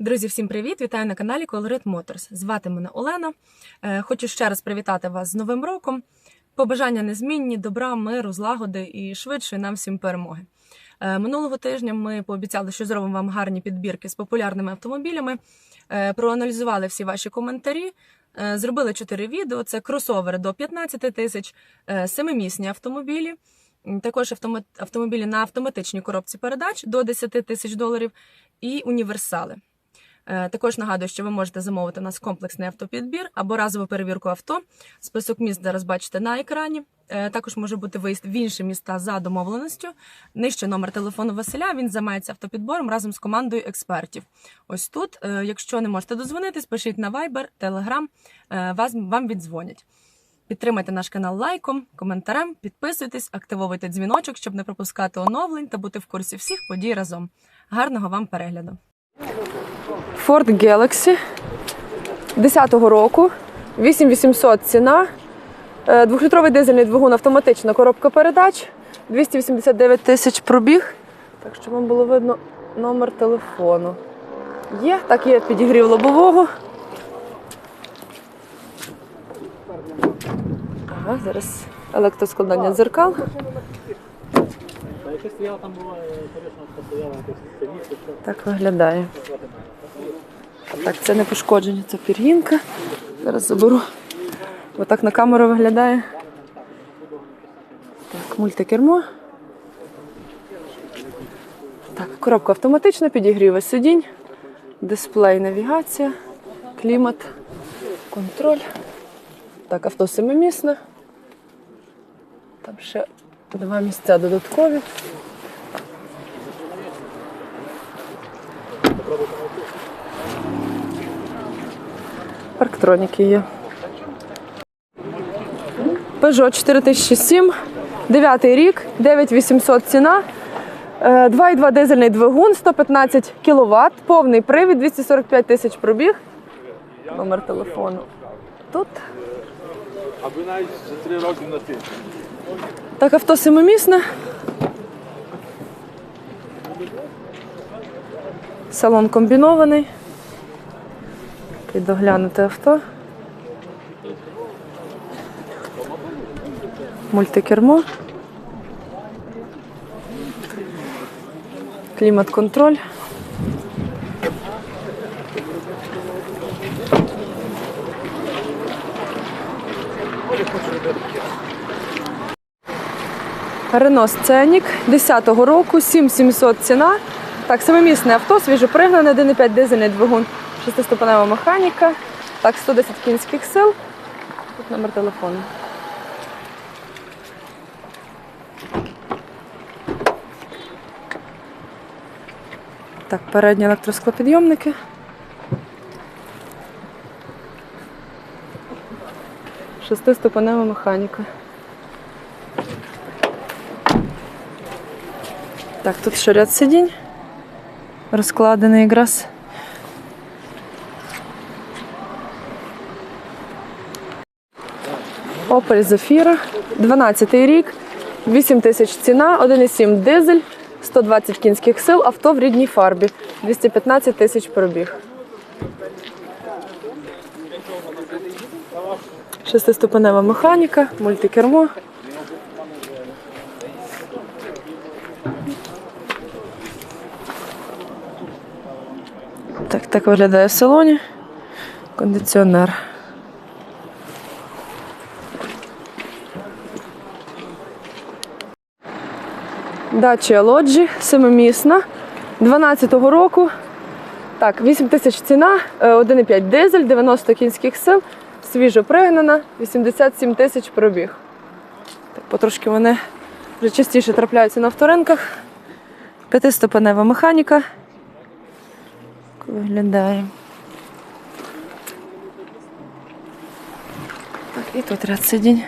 Друзі, всім привіт! Вітаю на каналі Colorit Motors. Звати мене Олена. Е, Хочу ще раз привітати вас з Новим роком. Побажання незмінні, добра, миру, злагоди і швидшої нам всім перемоги. Е, Минулого тижня ми пообіцяли, що зробимо вам гарні підбірки з популярними автомобілями. Е, Проаналізували всі ваші коментарі. Зробили чотири відео: це кросовери до 15 тисяч, семимісні автомобілі, також автомобілі на автоматичній коробці передач до 10 тисяч доларів і універсали. Е, Також нагадую, що ви можете замовити у нас комплексний автопідбір або разову перевірку авто. Список міст зараз бачите на екрані. Е, Також може бути виїзд в інші міста за домовленістю. Нижче номер телефону Василя. Він займається автопідбором разом з командою експертів. Ось тут, е, якщо не можете дозвонитись, пишіть на Viber, Telegram, вас вам віддзвонять. Підтримайте наш канал лайком, коментарем, підписуйтесь, активовуйте дзвіночок, щоб не пропускати оновлень та бути в курсі всіх подій разом. Гарного вам перегляду! Ford Galaxy 10-го року, 8800 ціна, Е, двохлітровий дизельний двигун, автоматична коробка передач, 289 тисяч пробіг. Так що вам було видно номер телефону. Є, так є підігрів лобового. Ага, зараз електроскладання дзеркал. Так виглядає. Так, це не пошкодження, це пір'їнка. Зараз заберу. Отак на камеру виглядає. Так, мультикермо. Так, коробка автоматична, підігріва сидінь, дисплей, навігація, клімат, контроль. Так, авто семимісне. Там ще два місця додаткові. Парктроніки є. Peugeot 4007, 9 рік, 9800 ціна. Е, 2,2 дизельний двигун, 115 кВт, повний привід, 245 тисяч пробіг. Номер телефону. Тут. аби навіть за три роки на тиждень. Так, авто семимісне. Салон комбінований. Таке доглянуте авто. Мультикермо. Клімат-контроль. Рено Сценік 10-го року, 7700 ціна. Так, семимісне авто, свіжопригнане, 1,5 дизельний двигун, шестиступенева механіка. Так, 110 кінських сил. Тут номер телефону. Так, передні електросклопідйомники. Шестиступенева механіка. Так, тут ще ряд сидінь. Розкладений якраз. Opel Zafira, 12 рік, 8 тисяч ціна, 1,7 дизель, 120 кінських сил, авто в рідній фарбі, 215 тисяч пробіг. Шестиступенева механіка, мультикермо. Так, так виглядає в салоні. Кондиціонер. Дача лоджі, семимісна, 12-го року. Так, 8 тисяч ціна, е, 1,5 дизель, 90 кінських сил, свіжо пригнана, 87 тисяч пробіг. Так, потрошки вони вже частіше трапляються на авторинках. П'ятиступенева механіка. Так Виглядає. Так, і тут ряд сидінь.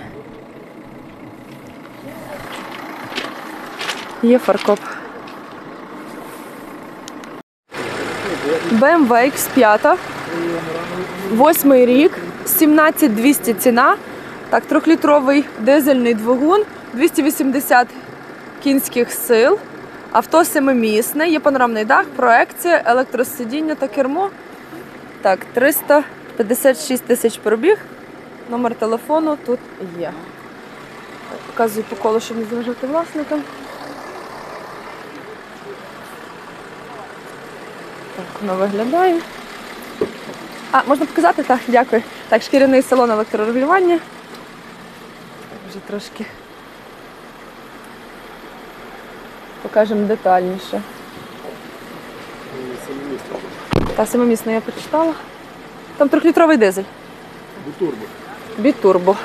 Є фаркоп. BMW X5. Восьмий рік, 17200 ціна. Так, трьохлітровий дизельний двигун, 280 кінських сил. Авто семимісне, є панорамний дах, проекція, електросидіння та кермо. Так, 356 тисяч пробіг. Номер телефону тут є. Показую по колу, щоб не заважати власникам. Воно виглядає. А, можна показати? Так, дякую. Так, шкіряний салон електрорегулювання. Вже трошки покажемо детальніше. Та семимісна я почитала. Там трьохлітровий дизель. Бутурбо. Бітурбо.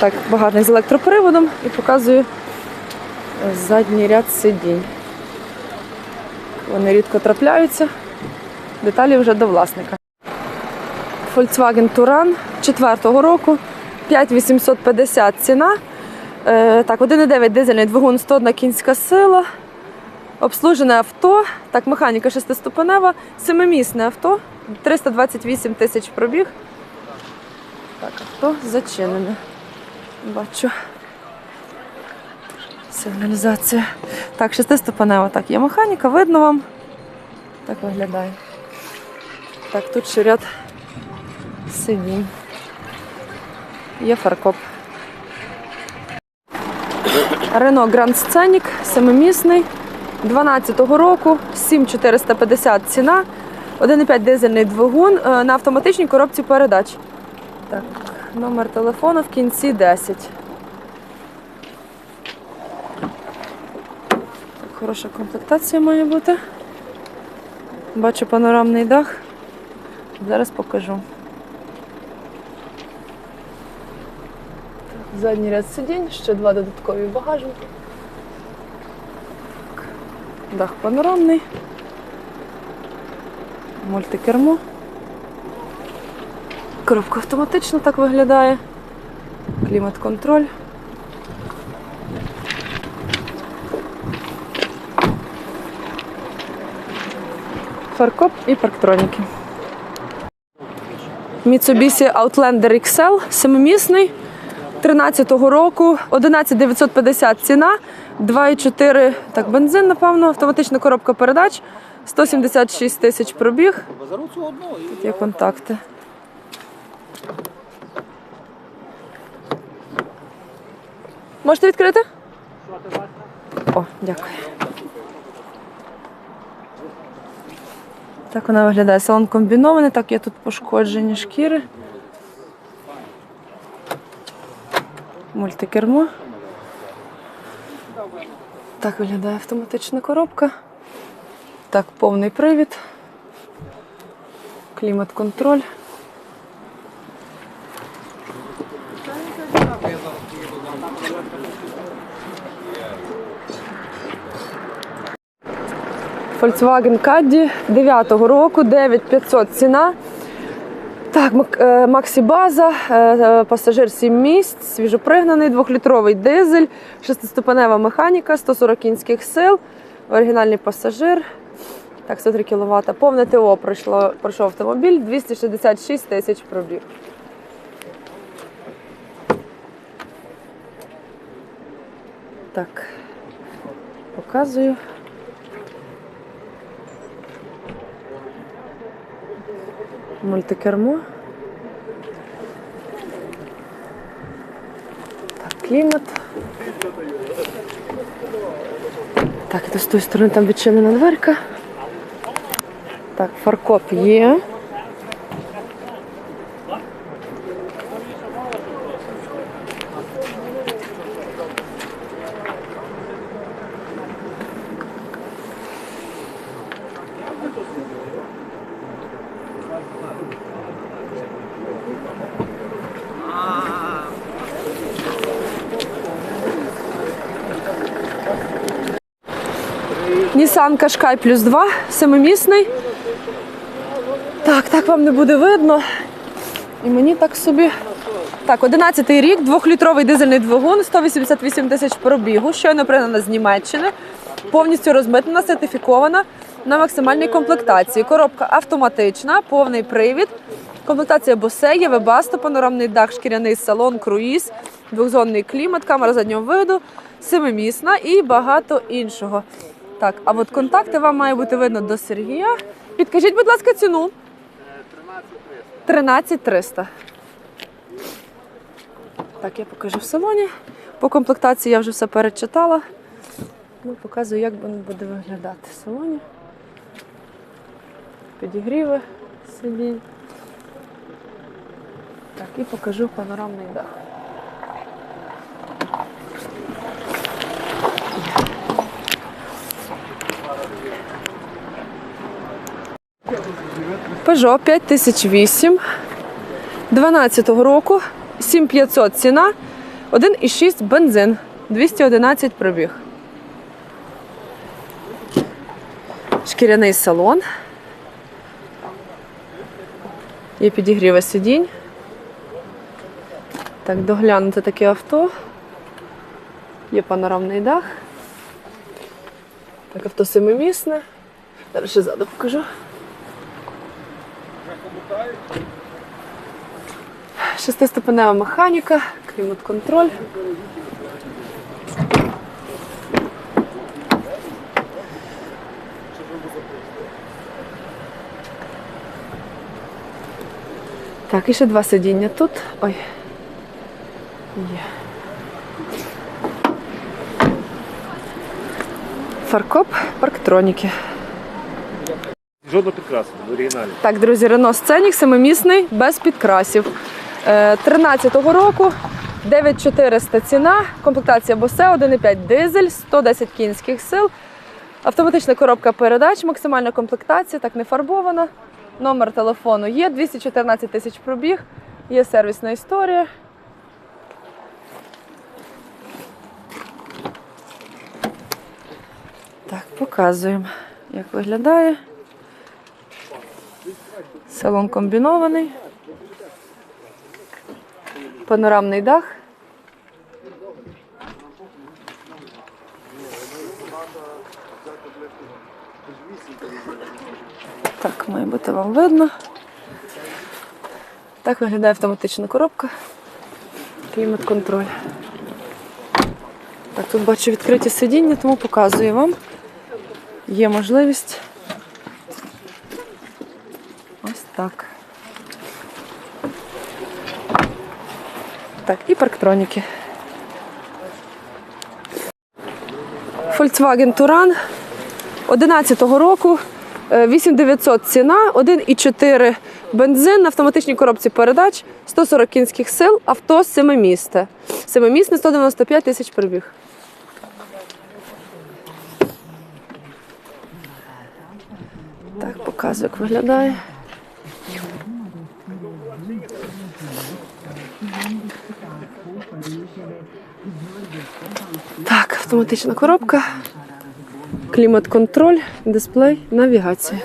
Так, багажник з електроприводом і показую е, задній ряд сидінь. Вони рідко трапляються. Деталі вже до власника. Volkswagen Touran 4-го року, 5850 ціна. Е, так, 1,9 дизельний двигун, 101 кінська сила. Обслужене авто, так, механіка шестиступенева, семимісне авто, 328 тисяч пробіг. Так, авто зачинене. Бачу. Сигналізація. Так, шестиступенева. Так, є механіка, видно вам. Так виглядає. Так, тут ще ряд сидінь. Є фаркоп. Рено Гранд Сценік, семимісний. 12-го року, 7450 ціна, 1,5 дизельний двигун е, на автоматичній коробці передач. Так, номер телефону в кінці 10. Так, хороша комплектація має бути. Бачу панорамний дах. Зараз покажу. Так, Задній ряд сидінь, ще два додаткові багажники. Дах панорамний. Мультикермо. Коробка автоматично так виглядає. Клімат-контроль. Фаркоп і парктроніки. Mitsubishi Outlander XL, семимісний. 13-го року, 11950 ціна, 2,4 так, бензин, напевно, автоматична коробка передач, 176 тисяч пробіг. Тут є контакти. Можете відкрити? О, дякую. Так вона виглядає. Салон комбінований, так є тут пошкоджені шкіри. Мультикермо. Так виглядає автоматична коробка. Так, повний привід. Клімат-контроль. Volkswagen Caddy 9-го року, 9500 ціна. Так, е, Максі База, е, е, пасажир 7 місць, свіжопригнаний, двохлітровий дизель, шестиступенева механіка, 140 кінських сил, оригінальний пасажир. Так, 103 кВт. Повне ТО пройшло, пройшов автомобіль, 266 тисяч пробіг. Так, показую. Мультикермо. Так, клімат. Так, і з тої сторони там відчинена дверка. Так, фаркоп є. Nissan Qashqai плюс 2, семимісний. Так, так вам не буде видно. І мені так собі. Так, 11-й рік, двохлітровий дизельний двигун, 188 тисяч пробігу, щойно пригнана з Німеччини, повністю розмитнена, сертифікована. На максимальній комплектації. Коробка автоматична, повний привід. Комплектація Bose, є вебасто, панорамний дах, шкіряний салон, круїз, двохзонний клімат, камера заднього виду, семимісна і багато іншого. Так, а от контакти вам має бути видно до Сергія. Підкажіть, будь ласка, ціну. 13 300. Так, я покажу в салоні. По комплектації я вже все перечитала. Ну, показую, як воно буде виглядати в салоні. Підігріви сидінь. Так, і покажу панорамний дах. Peugeot 5008 12 року, 7500 ціна, 1,6 бензин, 211 пробіг. Шкіряний салон. Є підігріви сидінь. Так, доглянути таке авто. Є панорамний дах. Так, авто семимісне. Зараз ще ззаду покажу. Шестиступенева механіка, клімат-контроль. Так, і ще два сидіння тут. Ой. Є. Фаркоп, парктроніки. Жодного підкрасу в оригіналі. Так, друзі, Рено Сценік, семимісний, без підкрасів. Е, 13-го року, 9400 ціна, комплектація Bose, 1,5 дизель, 110 кінських сил, автоматична коробка передач, максимальна комплектація, так не фарбована. Номер телефону є, 214 тисяч пробіг, є сервісна історія. Так, показуємо, як виглядає. Салон комбінований. Панорамний дах. Так, має бути вам видно. Так виглядає автоматична коробка. Клімат-контроль. Так, тут бачу відкриті сидіння, тому показую вам. Є можливість Ось так. Так, і парктроніки. Volkswagen Touran 11-го року. Е, 8900 ціна, 1,4 бензин на автоматичній коробці передач, 140 кінських сил, авто семимісте. Семимісне 195 тисяч пробіг. Так, показую, як виглядає. Так, автоматична коробка, клімат-контроль, дисплей, навігація.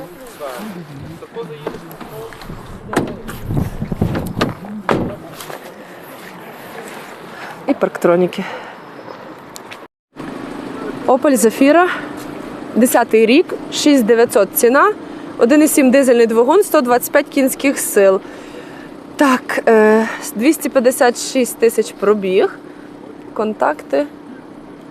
І парктроніки. Opel Zafira, 10-й рік, 6900 ціна, 1,7 дизельний двигун, 125 кінських сил. Так, е, 256 тисяч пробіг. Контакти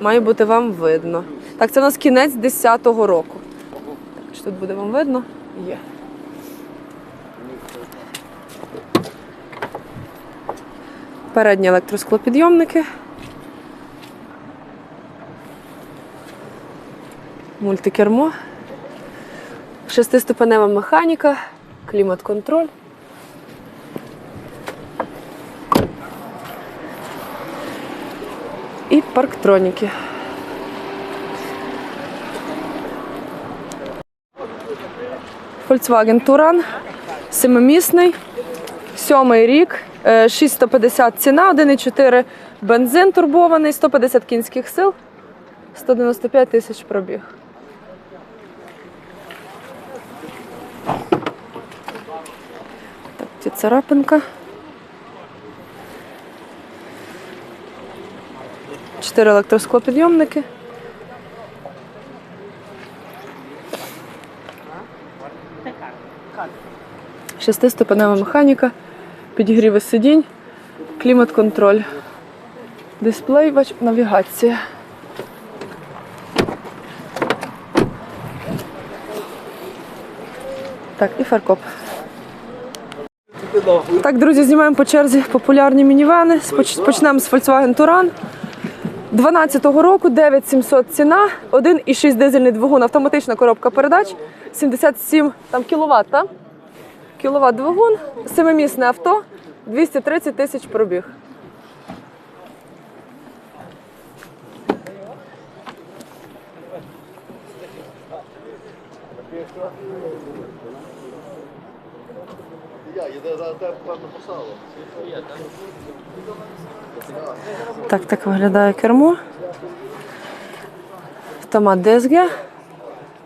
має бути вам видно. Так, це у нас кінець 10-го року. Так, чи тут буде вам видно? Є. Передні електросклопідйомники. Мультикермо. Шестиступенева механіка, клімат-контроль. І парктроніки. Volkswagen Touran, семимісний, сьомий рік, е, 6150 ціна, 1,4 бензин турбований, 150 кінських сил, 195 тисяч пробіг. Так, царапинка. Чотири електросклопідйомники. Шестиступенева механіка, підігріви сидінь, клімат-контроль, дисплей, бач, навігація. Так, і фаркоп. Так, друзі, знімаємо по черзі популярні мінівени. Почнемо з Volkswagen Touran. 12-го року 9700 ціна, 1,6 дизельний двигун, автоматична коробка передач, 77 там, кіловат, так? Кіловат двигун, семимісне авто, 230 тисяч пробіг. Так, так виглядає кермо. Автомат DSG,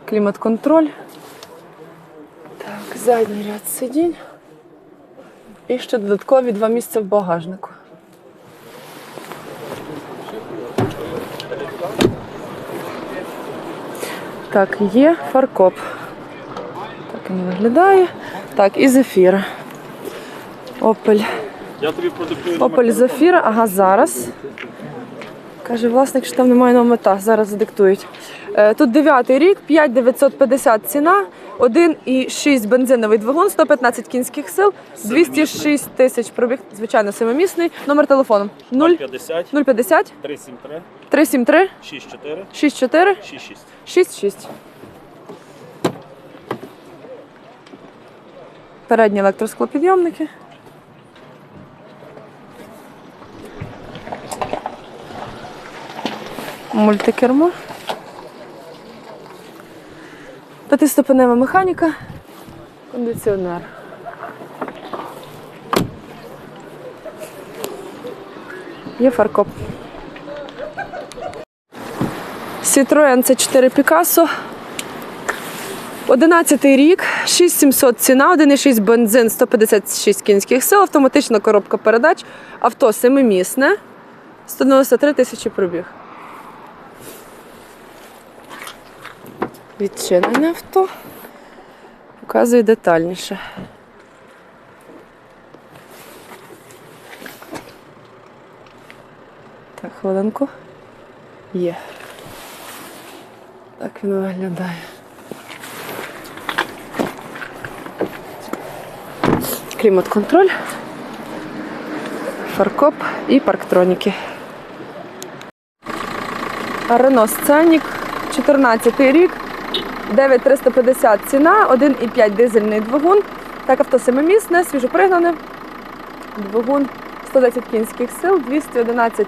клімат-контроль. Задній ряд сидінь. І ще додаткові два місця в багажнику. Так, є фаркоп. Так він виглядає. Так, і зефіра. Опель. Опель Зафіра, ага, зараз. Каже власник, що там немає номета, зараз задиктують. Е, Тут 9 рік, 5950 ціна, 1,6 бензиновий двигун, 115 кінських сил, 206 тисяч пробіг, звичайно, семимісний. Номер телефону 0 50, 050 373, 373 64, 64 66. 66. Передні електросклопідйомники. Мультикермо. П'ятиступенева механіка. Кондиціонер. Є фаркоп. Citroen c 4 Picasso. 11 рік, 6700 ціна, 1,6 бензин, 156 кінських сил, автоматична коробка передач, авто семимісне, 193 тисячі пробіг. Відчинене авто. Показую детальніше. Так, хвилинку. Є. Так він виглядає. Клімат-контроль, фаркоп і парктроніки. Рено Сценік, 14 рік, 9350 ціна, 1,5 дизельний двигун. Так, авто семимісне, свіжопригнане. Двигун 110 кінських сил, 211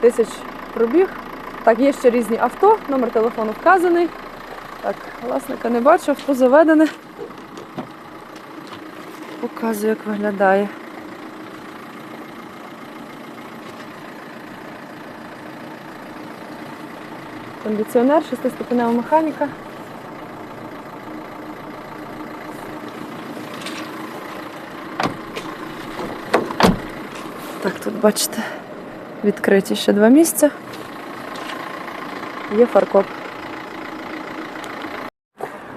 тисяч пробіг. Так, є ще різні авто, номер телефону вказаний. Так, власника не бачу, авто заведене. Показую, як виглядає. Кондиціонер, шестиступенева механіка. Так, тут бачите, відкриті ще два місця. Є фаркоп.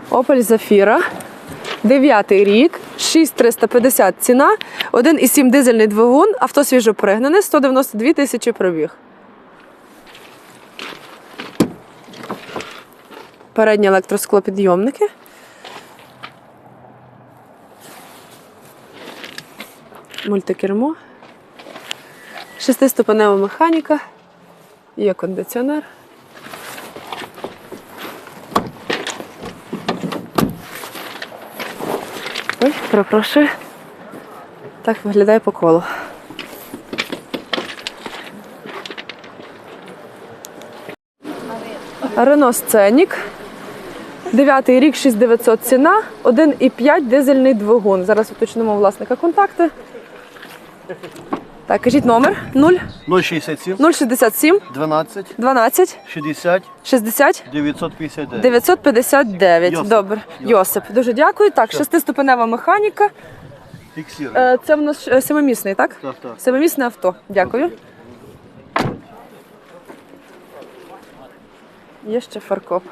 Opel Zafira. Дев'ятий рік, 6350 ціна, 1,7 дизельний двигун, авто свіжопригнане, 192 тисячі пробіг. Передні електросклопідйомники. Мультикермо. Шестиступенева механіка. Є кондиціонер. Ой, перепрошую. Так виглядає по колу. Рено Сценік. Дев'ятий рік, 6900 ціна, 1,5 дизельний двигун. Зараз уточнимо власника контакти. Так, кажіть номер 0 067 067 12 12 60 60 959. 959. Йосип. Добре. Йосип. Дуже дякую. Так, шестиступенева механіка. Фіксируй. Е, Це в нас е, семимісний, так? Так, так. Семимісне авто. Дякую. Є ще фаркоп.